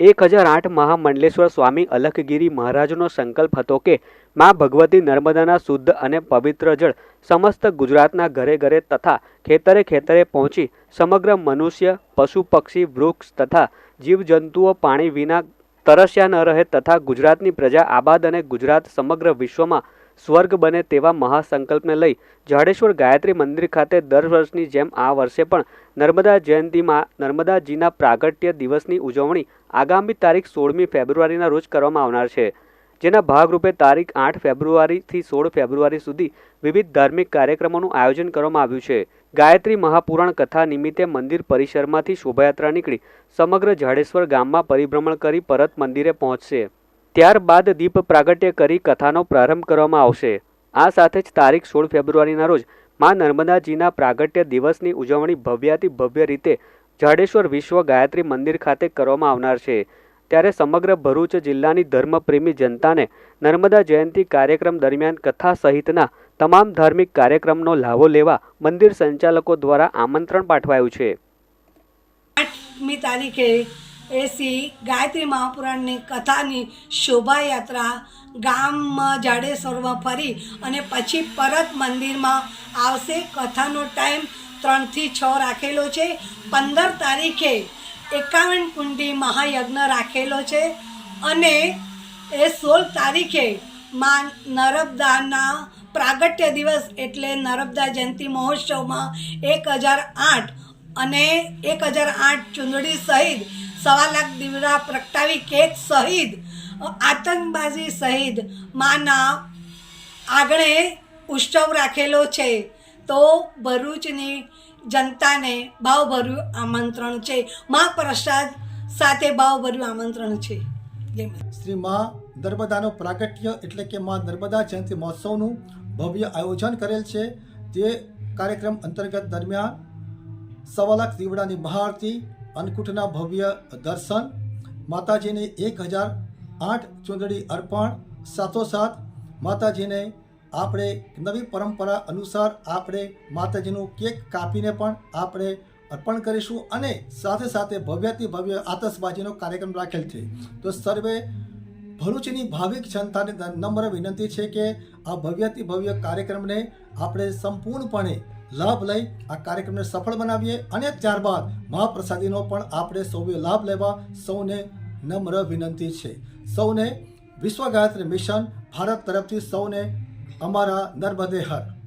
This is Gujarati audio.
એક હજાર આઠ મહામંડલેશ્વર સ્વામી અલખગીરી મહારાજનો સંકલ્પ હતો કે મા ભગવતી નર્મદાના શુદ્ધ અને પવિત્ર જળ સમસ્ત ગુજરાતના ઘરે ઘરે તથા ખેતરે ખેતરે પહોંચી સમગ્ર મનુષ્ય, પશુ, પક્ષી, વૃક્ષ તથા જીવજંતુઓ પાણી વિના તરસ્યા ન રહે તથા ગુજરાતની પ્રજા આબાદ અને ગુજરાત સમગ્ર વિશ્વમાં સ્વર્ગ બને તેવા મહાસંકલ્પને લઈ જાડેશ્વર ગાયત્રી મંદિર ખાતે દર વર્ષની જેમ આ વર્ષે પણ નર્મદા જયંતિમાં નર્મદાજીના પ્રાગટ્ય દિવસની ઉજવણી આગામી તારીખ સોળમી ફેબ્રુઆરીના રોજ કરવામાં આવનાર છે. જેના ભાગરૂપે તારીખ આઠ ફેબ્રુઆરીથી સોળ ફેબ્રુઆરી સુધી વિવિધ ધાર્મિક કાર્યક્રમોનું આયોજન કરવામાં આવ્યું છે. ગાયત્રી મહાપુરાણ કથા નિમિત્તે મંદિર પરિસરમાંથી શોભાયાત્રા નીકળી સમગ્ર જાડેશ્વર ગામમાં પરિભ્રમણ કરી પરત મંદિરે પહોંચશે. ત્યારબાદ દીપ પ્રાગટ્ય કરી કથાનો પ્રારંભ કરવામાં આવશે. આ સાથે જ તારીખ સોળ ફેબ્રુઆરીના રોજ મા નર્મદાજીના પ્રાગટ્ય દિવસની ઉજવણી ભવ્યાતિ ભવ્ય રીતે જાડેશ્વર વિશ્વ ગાયત્રી મંદિર ખાતે કરવામાં આવનાર છે. ત્યારે સમગ્ર ભરૂચ જિલ્લાની ધર્મપ્રેમી જનતાને નર્મદા જયંતિ કાર્યક્રમ દરમિયાન કથા સહિતના તમામ ધાર્મિક કાર્યક્રમનો લાભો લેવા મંદિર સંચાલકો દ્વારા આમંત્રણ પાઠવાયું છે. આઠમી તારીખે એસી ગાયત્રી મહાપુરાણની કથાની શોભાયાત્રા ગામમાં જાડેશ્વરમાં ફરી અને પછી પરત મંદિરમાં આવશે. કથાનો ટાઈમ ત્રણથી છ રાખેલો છે. પંદર તારીખે એકાવન કુંડી મહાયજ્ઞ રાખેલો છે અને એ સોળ તારીખે માં નર્મદાના પ્રાગટ્ય દિવસ એટલે નર્મદા જયંતિ મહોત્સવમાં એક હજાર આઠ અને એક હજાર આઠ ચૂંદડી સહિત સવા લાખ દીવડા પ્રગટાવી કેક સહિત આતંકબાજી સહિત માના આગળે ઉત્સવ રાખેલો છે. તો ભરૂચની જનતાને ભાવભર્યું આમંત્રણ છે. મા પ્રસાદ સાથે ભાવભર્યું આમંત્રણ છે. શ્રી મા નર્મદાનો પ્રાગટ્ય એટલે કે મા નર્મદા જયંતિ મહોત્સવનું ભવ્ય આયોજન કરેલ છે. તે કાર્યક્રમ અંતર્ગત દરમિયાન સવા લાખ દીવડાની મહાઆરતી અન્નકૂટના ભવ્ય દર્શન. માતાજીને એક હજાર આઠ ચૂંદડી અર્પણ. સાથોસાથ માતાજીને આપણે નવી પરંપરા અનુસાર આપણે માતાજીનું કેક કાપીને પણ આપણે અર્પણ કરીશું અને સાથે સાથે ભવ્યથી ભવ્ય આતશબાજીનો કાર્યક્રમ રાખેલ છે. તો સર્વે ભરૂચની ભાવિક જનતાને નમ્ર વિનંતી છે કે આ ભવ્યથી ભવ્ય કાર્યક્રમને આપણે સંપૂર્ણપણે લાભ લઈ આ કાર્યક્રમને સફળ બનાવીએ અને ત્યારબાદ મહાપ્રસાદીનો પણ આપણે સૌએ લાભ લેવા સૌને નમ્ર વિનંતી છે. સૌને વિશ્વ ગાયત્રી મિશન ભારત તરફથી સૌને અમારા નર્મદે હર.